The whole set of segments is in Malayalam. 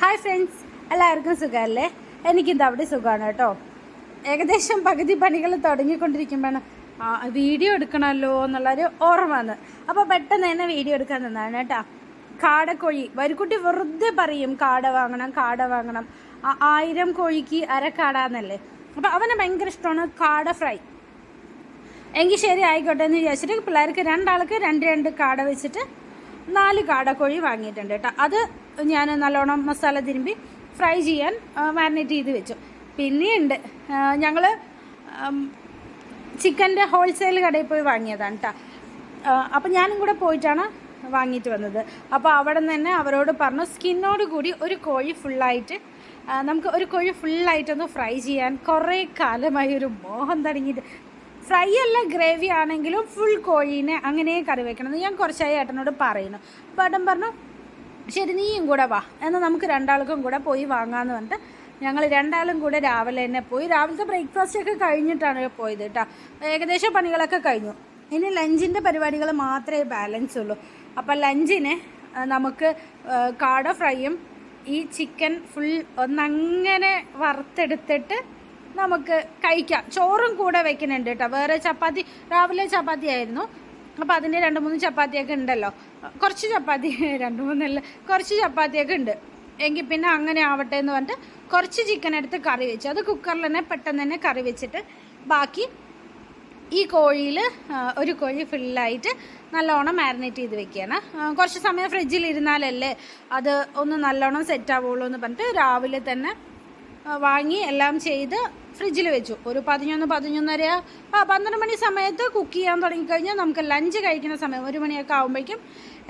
ഹായ് ഫ്രണ്ട്സ് എല്ലാവർക്കും സുഖമല്ലേ? എനിക്കിത് അവിടെ സുഖമാണ് കേട്ടോ. ഏകദേശം പകുതി പണികൾ തുടങ്ങിക്കൊണ്ടിരിക്കുമ്പോഴാണ് വീഡിയോ എടുക്കണമല്ലോ എന്നുള്ളൊരു ഓർമ്മ വന്ന്. അപ്പോൾ പെട്ടെന്ന് തന്നെ വീഡിയോ എടുക്കാൻ തന്നാണ് കേട്ടോ. കാടക്കോഴി വരിക്കുട്ടി വെറുതെ പറയും കാട വാങ്ങണം കാട വാങ്ങണം. ആയിരം കോഴിക്ക് അരക്കാടാന്നല്ലേ. അപ്പോൾ അവന് ഭയങ്കര ഇഷ്ടമാണ് കാട ഫ്രൈ. എങ്കിൽ ശരി ആയിക്കോട്ടെ എന്ന് വിചാരിച്ചിട്ട് പിള്ളേർക്ക് രണ്ടാൾക്ക് രണ്ട് രണ്ട് കാട വെച്ചിട്ട് നാല് കാടക്കോഴി വാങ്ങിയിട്ടുണ്ട് കേട്ടോ. അത് ഞാൻ നല്ലോണം മസാല തിരുമ്പി ഫ്രൈ ചെയ്യാൻ മാരിനേറ്റ് ചെയ്ത് വെച്ചു. പിന്നെയുണ്ട് ഞങ്ങൾ ചിക്കന്റെ ഹോൾസെയിൽ കടയിൽ പോയി വാങ്ങിയതാണ് കേട്ടോ. അപ്പം ഞാനും കൂടെ പോയിട്ടാണ് വാങ്ങിയിട്ട് വന്നത്. അപ്പോൾ അവിടെ നിന്ന് തന്നെ അവരോട് പറഞ്ഞു സ്കിന്നോട് കൂടി ഒരു കോഴി ഫുള്ളായിട്ട് നമുക്ക് ഒരു കോഴി ഫുള്ളായിട്ടൊന്ന് ഫ്രൈ ചെയ്യാൻ കുറേ കാലമായി ഒരു മോഹം തുടങ്ങിയിട്ട് ഫ്രൈ അല്ല ഗ്രേവി ആണെങ്കിലും ഫുൾ കോഴീനെ അങ്ങനെ കറി വെക്കണം ഞാൻ കുറച്ചായി ഏട്ടനോട് പറയുന്നു. അപ്പോൾ ഏട്ടൻ പറഞ്ഞു ശരി നീയും കൂടെ വാ. എന്നാൽ നമുക്ക് രണ്ടാൾക്കും കൂടെ പോയി വാങ്ങാമെന്ന് പറഞ്ഞിട്ട് ഞങ്ങൾ രണ്ടാളും കൂടെ രാവിലെ തന്നെ പോയി. രാവിലത്തെ ബ്രേക്ക്ഫാസ്റ്റ് ഒക്കെ കഴിഞ്ഞിട്ടാണ് പോയത് കേട്ടോ. ഏകദേശം പണികളൊക്കെ കഴിഞ്ഞു. ഇനി ലഞ്ചിന്റെ പരിപാടികൾ മാത്രമേ ബാലൻസ് ഉള്ളൂ. അപ്പം ലഞ്ചിന് നമുക്ക് കാട ഫ്രൈയും ഈ ചിക്കൻ ഫുൾ ഒന്നങ്ങനെ വറുത്തെടുത്തിട്ട് നമുക്ക് കഴിക്കാം. ചോറും കൂടെ വെക്കുന്നുണ്ട് കേട്ടോ വേറെ ചപ്പാത്തി രാവിലെ ചപ്പാത്തി ആയിരുന്നു. അപ്പോൾ അതിന് രണ്ട് മൂന്ന് ചപ്പാത്തിയൊക്കെ ഉണ്ടല്ലോ. കുറച്ച് ചപ്പാത്തി രണ്ട് മൂന്നല്ല കുറച്ച് ചപ്പാത്തിയൊക്കെ ഉണ്ട്. എങ്കിൽ പിന്നെ അങ്ങനെ ആവട്ടെ എന്ന് പറഞ്ഞിട്ട് കുറച്ച് ചിക്കൻ എടുത്ത് കറി വെച്ചു. അത് കുക്കറിൽ തന്നെ പെട്ടെന്ന് തന്നെ കറി വെച്ചിട്ട് ബാക്കി ഈ കോഴിയിൽ ഒരു കോഴി ഫുള്ളായിട്ട് നല്ലോണം മാരിനേറ്റ് ചെയ്ത് വെക്കുകയാണ്. കുറച്ച് സമയം ഫ്രിഡ്ജിൽ ഇരുന്നാലല്ലേ അത് ഒന്ന് നല്ലോണം സെറ്റ് ആവുള്ളൂ എന്ന് പറഞ്ഞിട്ട് രാവിലെ തന്നെ വാങ്ങി എല്ലാം ചെയ്ത് ഫ്രിഡ്ജിൽ വെച്ചു. ഒരു പതിനൊന്ന് പതിനൊന്നര ആ പന്ത്രണ്ട് മണി സമയത്ത് കുക്ക് ചെയ്യാൻ തുടങ്ങിക്കഴിഞ്ഞാൽ നമുക്ക് ലഞ്ച് കഴിക്കുന്ന സമയം ഒരു മണിയൊക്കെ ആകുമ്പോഴേക്കും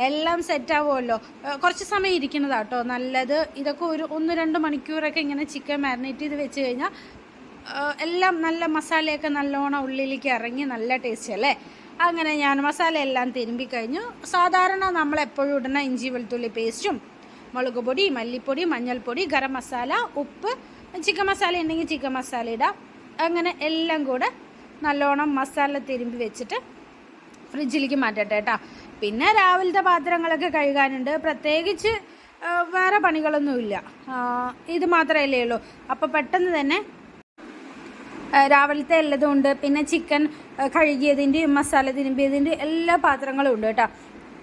എല്ലാം സെറ്റ് ആവുമല്ലോ. കുറച്ച് സമയം ഇരിക്കുന്നതാട്ടോ നല്ലത് ഇതൊക്കെ ഒരു ഒന്ന് രണ്ട് മണിക്കൂറൊക്കെ ഇങ്ങനെ ചിക്കൻ മാരിനേറ്റ് ചെയ്ത് വെച്ച് കഴിഞ്ഞാൽ എല്ലാം നല്ല മസാലയൊക്കെ നല്ലോണം ഉള്ളിലേക്ക് ഇറങ്ങി നല്ല ടേസ്റ്റ് അല്ലേ? അങ്ങനെ ഞാൻ മസാല എല്ലാം തിരുമ്പി കഴിഞ്ഞു. സാധാരണ നമ്മൾ എപ്പോഴും ഇടുന്ന ഇഞ്ചി വെളുത്തുള്ളി പേസ്റ്റും മുളക് പൊടി മല്ലിപ്പൊടി മഞ്ഞൾപ്പൊടി ഗരം മസാല ഉപ്പ് ചിക്കൻ മസാല ഉണ്ടെങ്കിൽ ചിക്കൻ മസാല ഇടാം. അങ്ങനെ എല്ലാം കൂടെ നല്ലോണം മസാല തിരുമ്പി വെച്ചിട്ട് ഫ്രിഡ്ജിലേക്ക് മാറ്റട്ടെ കേട്ടോ. പിന്നെ രാവിലത്തെ പാത്രങ്ങളൊക്കെ കഴുകാനുണ്ട്. പ്രത്യേകിച്ച് വേറെ പണികളൊന്നുമില്ല ഇത് മാത്രമല്ലേ ഉള്ളൂ. അപ്പോൾ പെട്ടെന്ന് തന്നെ രാവിലത്തെ എല്ലതും ഉണ്ട്. പിന്നെ ചിക്കൻ കഴുകിയതിന്റെയും മസാല തിരുമ്പിയതിന്റെയും എല്ലാ പാത്രങ്ങളും ഉണ്ട് കേട്ടോ.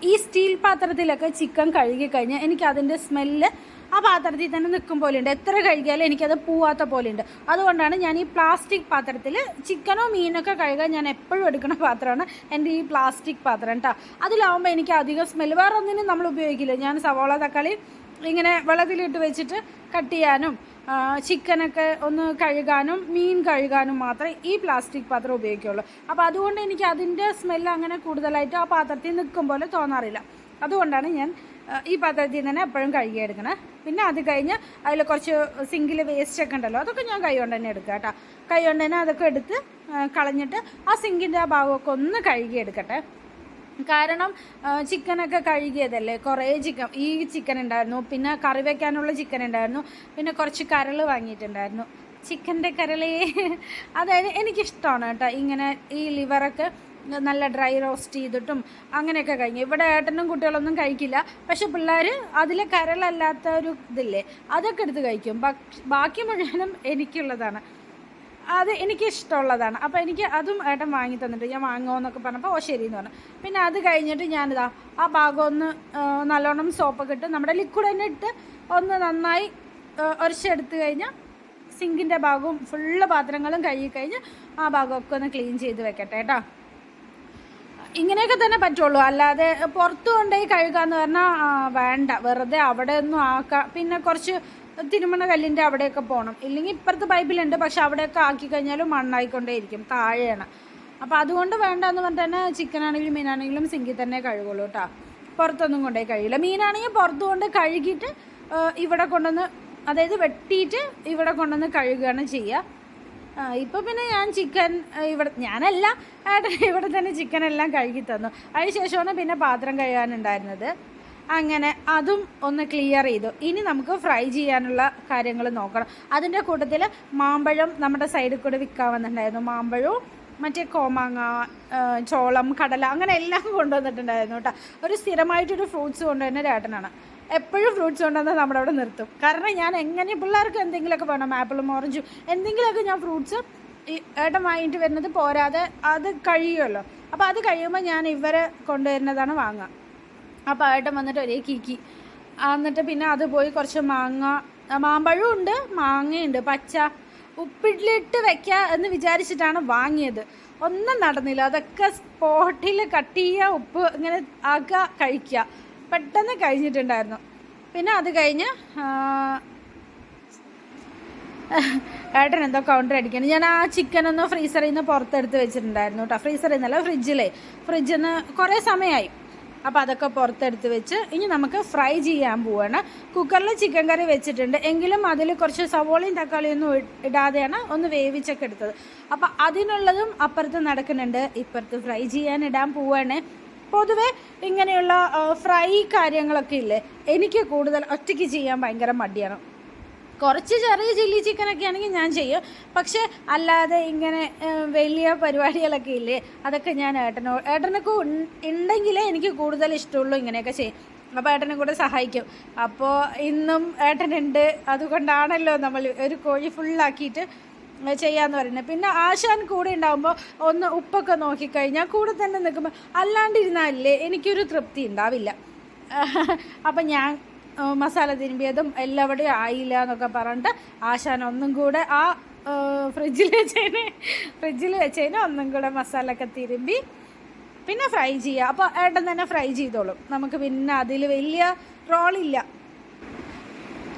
ഈ സ്റ്റീൽ പാത്രത്തിലൊക്കെ ചിക്കൻ കഴുകി കഴിഞ്ഞാൽ എനിക്ക് അതിന്റെ സ്മെല്ല് ആ പാത്രത്തിൽ തന്നെ നിൽക്കും പോലെയുണ്ട്. എത്ര കഴുകിയാലും എനിക്കത് പോവാത്ത പോലെയുണ്ട്. അതുകൊണ്ടാണ് ഞാൻ ഈ പ്ലാസ്റ്റിക് പാത്രത്തിൽ ചിക്കനോ മീനൊക്കെ കഴുകാൻ ഞാൻ എപ്പോഴും എടുക്കുന്ന പാത്രമാണ് എന്റെ ഈ പ്ലാസ്റ്റിക് പാത്രം കേട്ടോ അതിലാവുമ്പോൾ എനിക്ക് അധികം സ്മെല്ല് വേറെ ഒന്നിനും നമ്മൾ ഉപയോഗിക്കില്ല. ഞാൻ സവോള തക്കാളി ഇങ്ങനെ വെള്ളത്തിലിട്ട് വെച്ചിട്ട് കട്ട് ചെയ്യാനും ചിക്കനൊക്കെ ഒന്ന് കഴുകാനും മീൻ കഴുകാനും മാത്രമേ ഈ പ്ലാസ്റ്റിക് പാത്രം ഉപയോഗിക്കുകയുള്ളൂ അപ്പോൾ അതുകൊണ്ട് എനിക്ക് അതിന്റെ സ്മെല്ല് അങ്ങനെ കൂടുതലായിട്ട് ആ പാത്രത്തിൽ നിൽക്കും പോലെ തോന്നാറില്ല. അതുകൊണ്ടാണ് ഞാൻ ഈ പാത്രത്തിൽ തന്നെ എപ്പോഴും കഴുകിയെടുക്കണേ പിന്നെ അത് കഴിഞ്ഞ് അതിൽ കുറച്ച് സിങ്കിൽ വേസ്റ്റ് ഒക്കെ ഉണ്ടല്ലോ അതൊക്കെ ഞാൻ കൈ കൊണ്ട് തന്നെ എടുക്കുക കേട്ടോ. കൈ കൊണ്ട് തന്നെ അതൊക്കെ എടുത്ത് കളഞ്ഞിട്ട് ആ സിങ്കിന്റെ ആ ഭാഗമൊക്കെ ഒന്ന് കഴുകിയെടുക്കട്ടെ കാരണം ചിക്കനൊക്കെ കഴുകിയതല്ലേ കുറേ ചിക്കൻ ഈ ചിക്കൻ ഉണ്ടായിരുന്നു പിന്നെ കറി വയ്ക്കാനുള്ള ചിക്കൻ ഉണ്ടായിരുന്നു പിന്നെ കുറച്ച് കരൾ വാങ്ങിയിട്ടുണ്ടായിരുന്നു. ചിക്കന്റെ കരളേ. അതായത് എനിക്കിഷ്ടമാണ് കേട്ടോ ഇങ്ങനെ ഈ ലിവറൊക്കെ നല്ല ഡ്രൈ റോസ്റ്റ് ചെയ്തിട്ടും അങ്ങനെയൊക്കെ കഴിഞ്ഞു. ഇവിടെ ഏട്ടനും കുട്ടികളൊന്നും കഴിക്കില്ല. പക്ഷെ പിള്ളേർ അതിൽ കരളല്ലാത്ത ഒരു ഇതില്ലേ അതൊക്കെ എടുത്ത് കഴിക്കും. ബാക്കി- മുഴുവനും എനിക്കുള്ളതാണ്. അത് എനിക്ക് ഇഷ്ടമുള്ളതാണ് അപ്പോൾ എനിക്ക് അതും ഏട്ടൻ വാങ്ങി തന്നിട്ട് ഞാൻ വാങ്ങുമോന്നൊക്കെ പറഞ്ഞപ്പോൾ ഓ ശരി എന്ന് പറഞ്ഞു. പിന്നെ അത് കഴിഞ്ഞിട്ട് ഞാനിതാ ആ ഭാഗം ഒന്ന് നല്ലോണം സോപ്പൊക്കെ ഇട്ട് നമ്മുടെ ലിക്വിഡ് തന്നെ ഇട്ട് ഒന്ന് നന്നായി ഉരച്ചെടുത്ത് കഴിഞ്ഞാൽ സിങ്കിന്റെ ഭാഗവും ഫുള്ള് പാത്രങ്ങളും കഴുകി കഴിഞ്ഞ് ആ ഭാഗമൊക്കെ ഒന്ന് ക്ലീൻ ചെയ്ത് വെക്കട്ടെ കേട്ടോ. ഇങ്ങനെയൊക്കെ തന്നെ പറ്റുള്ളൂ. അല്ലാതെ പുറത്തു കൊണ്ടുപോയി കഴുകാന്ന് പറഞ്ഞാൽ വേണ്ട. വെറുതെ അവിടെ ഒന്നും ആക്കാം. പിന്നെ കുറച്ച് തിരുമണ കല്ലിന്റെ അവിടെയൊക്കെ പോകണം ഇല്ലെങ്കിൽ ഇപ്പുറത്ത് പൈപ്പിലുണ്ട്. പക്ഷെ അവിടെയൊക്കെ ആക്കി കഴിഞ്ഞാലും മണ്ണായിക്കൊണ്ടേയിരിക്കും താഴെയാണ്. അപ്പോൾ അതുകൊണ്ട് വേണ്ട എന്ന് പറഞ്ഞാൽ തന്നെ ചിക്കനാണെങ്കിലും മീനാണെങ്കിലും സിങ്കിൽ തന്നെ കഴുകുള്ളൂ കേട്ടോ. പുറത്തൊന്നും കൊണ്ടുപോയി കഴിയില്ല. മീനാണെങ്കിൽ പുറത്ത് കൊണ്ട് കഴുകിയിട്ട് ഇവിടെ കൊണ്ടുവന്ന് അതായത് വെട്ടിയിട്ട് ഇവിടെ കൊണ്ടുവന്ന് കഴുകുകയാണ് ചെയ്യുക. ഇപ്പം പിന്നെ ഞാൻ ചിക്കൻ ഇവിടെ ഞാനല്ല ഏട്ടൻ ഇവിടെ തന്നെ ചിക്കൻ എല്ലാം കഴുകി തന്നു. അതിന് ശേഷമാണ് പിന്നെ പാത്രം കഴുകാനുണ്ടായിരുന്നത്. അങ്ങനെ അതും ഒന്ന് ക്ലിയർ ചെയ്തു. ഇനി നമുക്ക് ഫ്രൈ ചെയ്യാനുള്ള കാര്യങ്ങൾ നോക്കണം. അതിന്റെ കൂട്ടത്തിൽ മാമ്പഴം നമ്മുടെ സൈഡിൽ കൂടെ വിൽക്കാൻ വന്നിട്ടുണ്ടായിരുന്നു. മാമ്പഴവും മറ്റേ കോമാങ്ങ ചോളം കടല അങ്ങനെ എല്ലാം കൊണ്ടുവന്നിട്ടുണ്ടായിരുന്നു കേട്ടോ. ഒരു സ്ഥിരമായിട്ടൊരു ഫ്രൂട്ട്സ് കൊണ്ടുവരുന്ന ഏട്ടനാണ്. എപ്പോഴും ഫ്രൂട്ട്സ് കൊണ്ടുവന്ന് നമ്മുടെ അവിടെ നിർത്തും. കാരണം ഞാൻ എങ്ങനെ പിള്ളേർക്ക് എന്തെങ്കിലുമൊക്കെ വേണം ആപ്പിളും ഓറഞ്ചും എന്തെങ്കിലുമൊക്കെ ഞാൻ ഫ്രൂട്ട്സ് ഈ ഏട്ടൻ വാങ്ങിയിട്ട് വരുന്നത് പോരാതെ അത് കഴിയുമല്ലോ. അപ്പോൾ അത് കഴിയുമ്പോൾ ഞാൻ ഇവരെ കൊണ്ടുവരുന്നതാണ് വാങ്ങുക. അപ്പോൾ ഏട്ടൻ വന്നിട്ട് ഒരേ കീക്കി. എന്നിട്ട് പിന്നെ അത് പോയി കുറച്ച് മാങ്ങ മാമ്പഴവും ഉണ്ട് മാങ്ങയുണ്ട് പച്ച. ഉപ്പിട്ടിലിട്ട് വെക്കുക എന്ന് വിചാരിച്ചിട്ടാണ് വാങ്ങിയത്. ഒന്നും നടന്നില്ല. അതൊക്കെ സ്പോട്ടിൽ കട്ട് ചെയ്യുക ഉപ്പ് ഇങ്ങനെ ആക്കുക കഴിക്കുക. പെട്ടെന്ന് കഴിഞ്ഞിട്ടുണ്ടായിരുന്നു. പിന്നെ അത് കഴിഞ്ഞ് ഏട്ടൻ എന്തോ കൗണ്ടർ അടിക്കണം ഞാൻ ആ ചിക്കൻ ഒന്ന് ഫ്രീസറിൽ നിന്ന് പുറത്തെടുത്ത് വെച്ചിട്ടുണ്ടായിരുന്നു കേട്ടോ ഫ്രീസറിൽ നിന്നല്ല ഫ്രിഡ്ജിലേ ഫ്രിഡ്ജിൽ നിന്ന് കുറേ സമയമായി അപ്പോൾ അതൊക്കെ പുറത്തെടുത്ത് വെച്ച് ഇനി നമുക്ക് ഫ്രൈ ചെയ്യാൻ പോവാണ്. കുക്കറിൽ ചിക്കൻ കറി വെച്ചിട്ടുണ്ട്. എങ്കിലും അതിൽ കുറച്ച് സവോളയും തക്കാളിയും ഒന്നും ഇടാതെയാണ് ഒന്ന് വേവിച്ചൊക്കെ എടുത്തത്. അപ്പോൾ അതിനുള്ളതും അപ്പുറത്ത് നടക്കുന്നുണ്ട്. ഇപ്പുറത്ത് ഫ്രൈ ചെയ്യാൻ ഇടാൻ പോവാണ്. പൊതുവെ ഇങ്ങനെയുള്ള ഫ്രൈ കാര്യങ്ങളൊക്കെ ഇല്ലേ? എനിക്ക് കൂടുതൽ ഒറ്റയ്ക്ക് ചെയ്യാൻ ഭയങ്കര മടിയാണ്. കുറച്ച് ചെറിയ ചില്ലി ചിക്കനൊക്കെ ആണെങ്കിൽ ഞാൻ ചെയ്യും. പക്ഷേ അല്ലാതെ ഇങ്ങനെ വലിയ പരിപാടികളൊക്കെ ഇല്ലേ? അതൊക്കെ ഞാൻ ഏട്ടനോ ഏട്ടനൊക്കെ ഉണ്ടെങ്കിലേ എനിക്ക് കൂടുതൽ ഇഷ്ടമുള്ളൂ ഇങ്ങനെയൊക്കെ ചെയ്യും അപ്പോൾ ഏട്ടനെ കൂടെ സഹായിക്കും. അപ്പോൾ ഇന്നും ഏട്ടനുണ്ട്. അതുകൊണ്ടാണല്ലോ നമ്മൾ ഒരു കോഴി ഫുള്ളാക്കിയിട്ട് ചെയ്യാന്ന് പറയുന്നത്. പിന്നെ ആശാൻ കൂടെ ഉണ്ടാകുമ്പോൾ ഒന്ന് ഉപ്പൊക്കെ നോക്കിക്കഴിഞ്ഞാൽ കൂടെ തന്നെ നിൽക്കുമ്പോൾ അല്ലാണ്ടിരുന്നാലേ എനിക്കൊരു തൃപ്തി ഉണ്ടാവില്ല. അപ്പം ഞാൻ മസാല തിരുമ്പിയതും എല്ലാവിടെയും ആയില്ല എന്നൊക്കെ പറഞ്ഞിട്ട് ആശാൻ ഒന്നും കൂടെ ആ ഫ്രിഡ്ജിൽ വെച്ചതിന് ഫ്രിഡ്ജിൽ വെച്ചതിന് ഒന്നും കൂടെ മസാല ഒക്കെ തിരുമ്പി പിന്നെ ഫ്രൈ ചെയ്യുക അപ്പോൾ ഏട്ടൻ തന്നെ ഫ്രൈ ചെയ്തോളും. നമുക്ക് പിന്നെ അതിൽ വലിയ റോളില്ല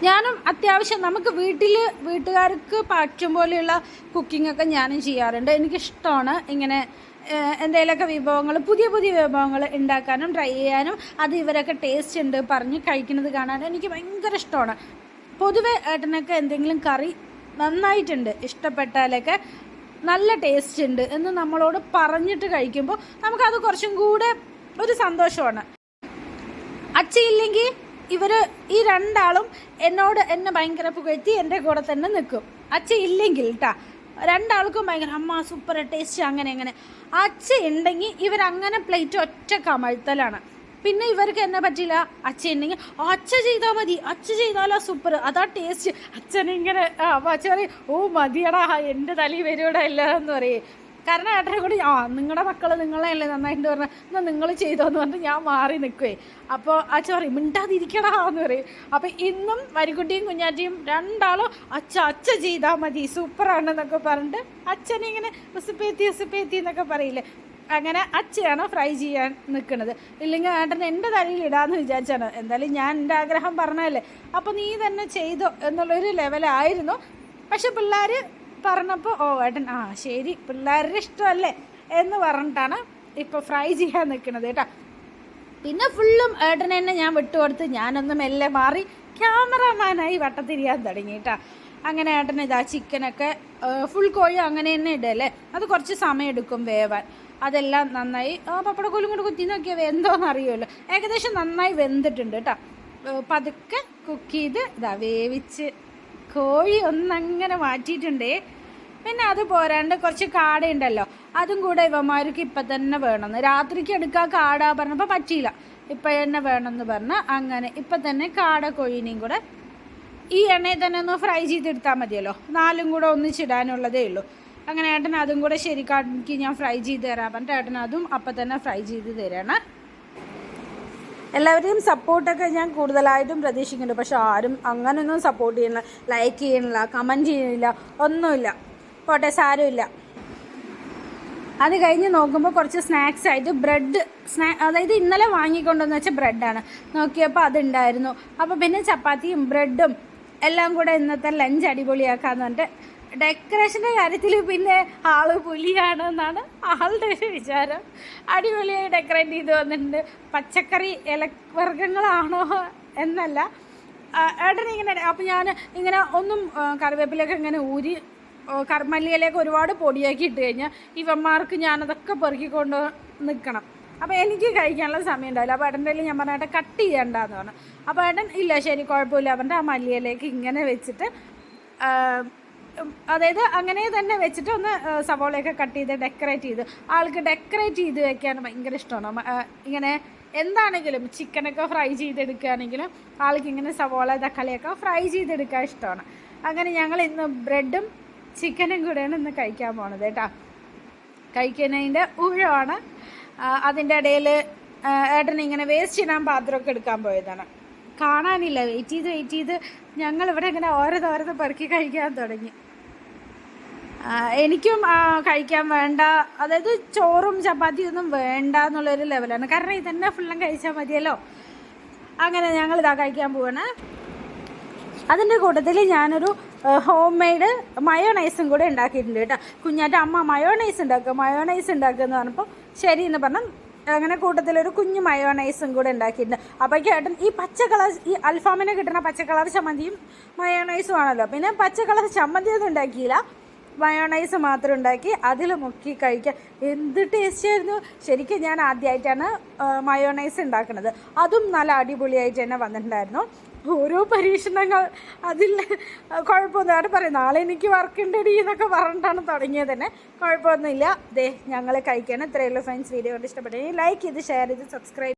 ഞാനും അത്യാവശ്യം നമുക്ക് വീട്ടിൽ വീട്ടുകാർക്ക് പറ്റും പോലെയുള്ള കുക്കിങ്ങൊക്കെ ഞാനും ചെയ്യാറുണ്ട്. എനിക്കിഷ്ടമാണ് ഇങ്ങനെ എന്തെങ്കിലുമൊക്കെ വിഭവങ്ങൾ പുതിയ പുതിയ വിഭവങ്ങൾ ഉണ്ടാക്കാനും ട്രൈ ചെയ്യാനും അത് ഇവരൊക്കെ ടേസ്റ്റ് ഉണ്ട് പറഞ്ഞ് കഴിക്കുന്നത് കാണാനും എനിക്ക് ഭയങ്കര ഇഷ്ടമാണ്. പൊതുവെ ഏട്ടനൊക്കെ എന്തെങ്കിലും കറി നന്നായിട്ടുണ്ട് ഇഷ്ടപ്പെട്ടാലൊക്കെ നല്ല ടേസ്റ്റ് ഉണ്ട് എന്ന് നമ്മളോട് പറഞ്ഞിട്ട് കഴിക്കുമ്പോൾ നമുക്കത് കുറച്ചും കൂടെ ഒരു സന്തോഷമാണ്. അച്ഛയില്ലെങ്കിൽ ഇവർ ഈ രണ്ടാളും എന്നോട് എന്നെ ഭയങ്കര പുകഴ്ത്തി എന്റെ കൂടെ തന്നെ നിൽക്കും. അച്ഛ ഇല്ലെങ്കിൽ കേട്ടാ രണ്ടാൾക്കും ഭയങ്കര അമ്മ സൂപ്പർ ടേസ്റ്റ് അങ്ങനെ അങ്ങനെ. അച്ഛ ഉണ്ടെങ്കിൽ ഇവരങ്ങനെ പ്ലേറ്റ് ഒറ്റ കമഴ്ത്തലാണ്. പിന്നെ ഇവർക്ക് എന്നെ പറ്റില്ല അച്ഛ ഉണ്ടെങ്കിൽ അച്ഛ ചെയ്താൽ മതി. അച്ഛ ചെയ്താലാ സൂപ്പർ അതാ ടേസ്റ്റ് അച്ഛനിങ്ങനെ അപ്പം അച്ഛൻ പറയും ഓ മതിയടാ. എന്റെ തലയിൽ വരുവിടെ ഇല്ല എന്ന് പറയേ. കാരണം ഏട്ടനെ കൂടി ആ നിങ്ങളുടെ മക്കൾ നിങ്ങളെയല്ലേ നന്നായിട്ട് പറഞ്ഞാൽ എന്നാൽ നിങ്ങൾ ചെയ്തോ എന്ന് പറഞ്ഞിട്ട് ഞാൻ മാറി നിൽക്കുവേ അപ്പോൾ അച്ഛൻ പറയും മിണ്ടാതിരിക്കടാ എന്ന് പറയും. അപ്പോൾ ഇന്നും വരിക്കുട്ടിയും കുഞ്ഞാറ്റിയും രണ്ടാളും അച്ഛ അച്ഛ ചെയ്താൽ മതി സൂപ്പറാണെന്നൊക്കെ പറഞ്ഞിട്ട് അച്ഛനിങ്ങനെ ഉസുപ്പേത്തി ഉസുപ്പേത്തി എന്നൊക്കെ പറയില്ലേ? അങ്ങനെ അച്ഛയാണ് ഫ്രൈ ചെയ്യാൻ നിൽക്കുന്നത് ഇല്ലെങ്കിൽ ഏട്ടൻ എന്റെ തലയിൽ ഇടാമെന്ന് വിചാരിച്ചാണ്. എന്തായാലും ഞാൻ എന്റെ ആഗ്രഹം പറഞ്ഞതല്ലേ. അപ്പോൾ നീ തന്നെ ചെയ്തോ എന്നുള്ളൊരു ലെവലായിരുന്നു. പക്ഷെ പിള്ളേർ പറഞ്ഞപ്പോൾ ഓ ഏട്ടൻ ആ ശരി പിള്ളേരുടെ ഇഷ്ടമല്ലേ? എന്ന് പറഞ്ഞിട്ടാണ് ഇപ്പോൾ ഫ്രൈ ചെയ്യാൻ നിൽക്കുന്നത് കേട്ടോ. പിന്നെ ഫുള്ളും ഏട്ടനെ തന്നെ ഞാൻ വിട്ടുകൊടുത്ത് ഞാനൊന്ന് മെല്ലെ മാറി ക്യാമറമാനായി വട്ടത്തിരിയാൻ തുടങ്ങി കേട്ടോ. അങ്ങനെ ഏട്ടൻ ഇതാ ചിക്കനൊക്കെ ഫുൾ കോഴി അങ്ങനെ തന്നെ ഇടല്ലേ അത് കുറച്ച് സമയം എടുക്കും വേവാൻ. അതെല്ലാം നന്നായി പപ്പടക്കോലും കൊണ്ട് കുത്തി നോക്കിയാൽ വെന്തോന്ന് അറിയുമല്ലോ. ഏകദേശം നന്നായി വെന്തിട്ടുണ്ട് കേട്ടോ. പതുക്കെ കുക്ക് ചെയ്ത് ഇതാ വേവിച്ച് കോഴി ഒന്നങ്ങനെ മാറ്റിയിട്ടുണ്ടേ. പിന്നെ അത് പോരാണ്ട് കുറച്ച് കാടയുണ്ടല്ലോ. അതും കൂടെ ഇവന്മാർക്ക് ഇപ്പം തന്നെ വേണമെന്ന് രാത്രിക്ക് എടുക്കാൻ കാടാ പറഞ്ഞപ്പോൾ പറ്റിയില്ല. ഇപ്പം തന്നെ വേണമെന്ന് പറഞ്ഞ് അങ്ങനെ ഇപ്പം തന്നെ കാട കോഴിനെയും കൂടെ ഈ എണ്ണയിൽ തന്നെ ഒന്ന് ഫ്രൈ ചെയ്തെടുത്താൽ മതിയല്ലോ. നാലും കൂടെ ഒന്നിച്ചിടാനുള്ളതേ ഉള്ളൂ. അങ്ങനെ ഏട്ടൻ അതും കൂടെ ശരിക്കാക്കി ഞാൻ ഫ്രൈ ചെയ്ത് തരാം പറഞ്ഞിട്ട് ഏട്ടൻ അതും അപ്പം തന്നെ ഫ്രൈ ചെയ്ത് തരണം. എല്ലാവരെയും സപ്പോർട്ടൊക്കെ ഞാൻ കൂടുതലായിട്ടും പ്രതീക്ഷിക്കുന്നുണ്ട്. പക്ഷെ ആരും അങ്ങനെയൊന്നും സപ്പോർട്ട് ചെയ്യുന്നില്ല. ലൈക്ക് ചെയ്യണില്ല കമന്റ് ചെയ്യണില്ല ഒന്നുമില്ല. പോട്ടെ സാരമില്ല. അത് കഴിഞ്ഞ് നോക്കുമ്പോൾ കുറച്ച് സ്നാക്സ് ആയിട്ട് ബ്രെഡ് സ്നാ അതായത് ഇന്നലെ വാങ്ങിക്കൊണ്ടെന്ന് വെച്ചാൽ ബ്രെഡാണ് നോക്കിയപ്പോൾ അതുണ്ടായിരുന്നു. അപ്പോൾ പിന്നെ ചപ്പാത്തിയും ബ്രെഡും എല്ലാം കൂടെ ഇന്നത്തെ ലഞ്ച് അടിപൊളിയാക്കാന്ന് പറഞ്ഞിട്ട് ഡെക്കറേഷന്റെ കാര്യത്തിൽ പിന്നെ ആൾ പുലിയാണ് എന്നാണ് ആളുടെ ഒരു വിചാരം. അടിപൊളിയായി ഡെക്കറേറ്റ് ചെയ്ത് വന്നിട്ടുണ്ട്. പച്ചക്കറി ഇലവർഗങ്ങളാണോ എന്നല്ല. ഏട്ടനെ ഇങ്ങനെ അപ്പം ഞാൻ ഇങ്ങനെ ഒന്നും കറിവേപ്പിലൊക്കെ ഇങ്ങനെ ഊരി കർമ്മല്ലിയിലേക്ക് ഒരുപാട് പൊടിയാക്കി ഇട്ട് കഴിഞ്ഞാൽ ഇവന്മാർക്ക് ഞാനതൊക്കെ പെറുക്കിക്കൊണ്ട് നിൽക്കണം അപ്പോൾ എനിക്ക് കഴിക്കാനുള്ള സമയം ഉണ്ടാവില്ല. അപ്പോൾ ഏട്ടന്റെ ഞാൻ പറഞ്ഞ കട്ട് ചെയ്യണ്ടെന്ന് പറഞ്ഞു. അപ്പോൾ ഏട്ടൻ ഇല്ല ശരി കുഴപ്പമില്ല. അവന്റെ ആ മല്ലിയിലേക്ക് ഇങ്ങനെ വെച്ചിട്ട് അതായത് അങ്ങനെ തന്നെ വെച്ചിട്ട് ഒന്ന് സവോളയൊക്കെ കട്ട് ചെയ്ത് ഡെക്കറേറ്റ് ചെയ്ത്. ആൾക്ക് ഡെക്കറേറ്റ് ചെയ്ത് വെക്കാൻ ഭയങ്കര ഇഷ്ടമാണ്. ഇങ്ങനെ എന്താണെങ്കിലും ചിക്കനൊക്കെ ഫ്രൈ ചെയ്തെടുക്കുകയാണെങ്കിലും ആൾക്ക് ഇങ്ങനെ സവോള തക്കാളിയൊക്കെ ഫ്രൈ ചെയ്തെടുക്കാൻ ഇഷ്ടമാണ്. അങ്ങനെ ഞങ്ങൾ ഇന്ന് ബ്രെഡും ചിക്കനും കൂടെയാണ് ഇന്ന് കഴിക്കാൻ പോണത് കേട്ടോ. കഴിക്കുന്നതിന്റെ ഊഴമാണ് അതിന്റെ ഇടയിൽ ഏട്ടൻ ഇങ്ങനെ വേസ്റ്റ് ചെയ്യാൻ പാത്രമൊക്കെ എടുക്കാൻ പോയതാണ്. കാണാനില്ല. വെയിറ്റ് ചെയ്ത് വെയിറ്റ് ചെയ്ത് ഞങ്ങൾ ഇവിടെ ഇങ്ങനെ ഓരോ ഓരോ പെറുക്കി കഴിക്കാൻ തുടങ്ങി. എനിക്കും കഴിക്കാൻ വേണ്ട. അതായത് ചോറും ചപ്പാത്തിയും ഒന്നും വേണ്ട എന്നുള്ളൊരു ലെവലാണ് കാരണം ഇതന്നെ ഫുള്ളും കഴിച്ചാൽ മതിയല്ലോ. അങ്ങനെ ഞങ്ങൾ ഇതാ കഴിക്കാൻ പോവാണ്. അതിന്റെ കൂട്ടത്തിൽ ഞാനൊരു ഹോം മെയ്ഡ് മയോണൈസും കൂടെ ഉണ്ടാക്കിയിട്ടുണ്ട് കേട്ടോ. കുഞ്ഞാറ്റ അമ്മ മയോണൈസ് ഉണ്ടാക്കുക മയോണൈസ് ഉണ്ടാക്കുക എന്ന് പറഞ്ഞപ്പോൾ ശരി എന്ന് പറഞ്ഞു അങ്ങനെ കൂട്ടത്തിലൊരു കുഞ്ഞു മയോണൈസും കൂടെ ഉണ്ടാക്കിയിട്ടുണ്ട്. അപ്പോൾ ചേട്ടൻ ഈ പച്ച കളർ ഈ അൽഫാമിന് കിട്ടുന്ന പച്ച കളർ ചമ്മന്തിയും മയോണൈസും ആണല്ലോ. പിന്നെ പച്ച കളർ ചമ്മന്തി ഒന്നും ഉണ്ടാക്കിയില്ല. മയോണൈസ് മാത്രം ഉണ്ടാക്കി അതിൽ മുക്കി കഴിക്കുക എന്ത് ടേസ്റ്റ് ആയിരുന്നു? ശരിക്കും ഞാൻ ആദ്യമായിട്ടാണ് മയോണൈസ് ഉണ്ടാക്കുന്നത്. അതും നല്ല അടിപൊളിയായിട്ട് തന്നെ വന്നിട്ടുണ്ടായിരുന്നു. ഓരോ പരീക്ഷണങ്ങൾ അതിൽ കുഴപ്പമൊന്നും അവിടെ പറയും നാളെ എനിക്ക് വർക്ക് ഉണ്ടടി എന്നൊക്കെ പറഞ്ഞിട്ടാണ് തുടങ്ങിയത് തന്നെ. കുഴപ്പമൊന്നുമില്ല. ദേ ഞങ്ങൾ കഴിക്കണം. ഇത്രയുള്ള ഫ്രണ്ട്സ് വീഡിയോ കൊണ്ട് ഇഷ്ടപ്പെട്ടെങ്കിൽ ലൈക്ക് ചെയ്ത് ഷെയർ ചെയ്ത് സബ്സ്ക്രൈബ്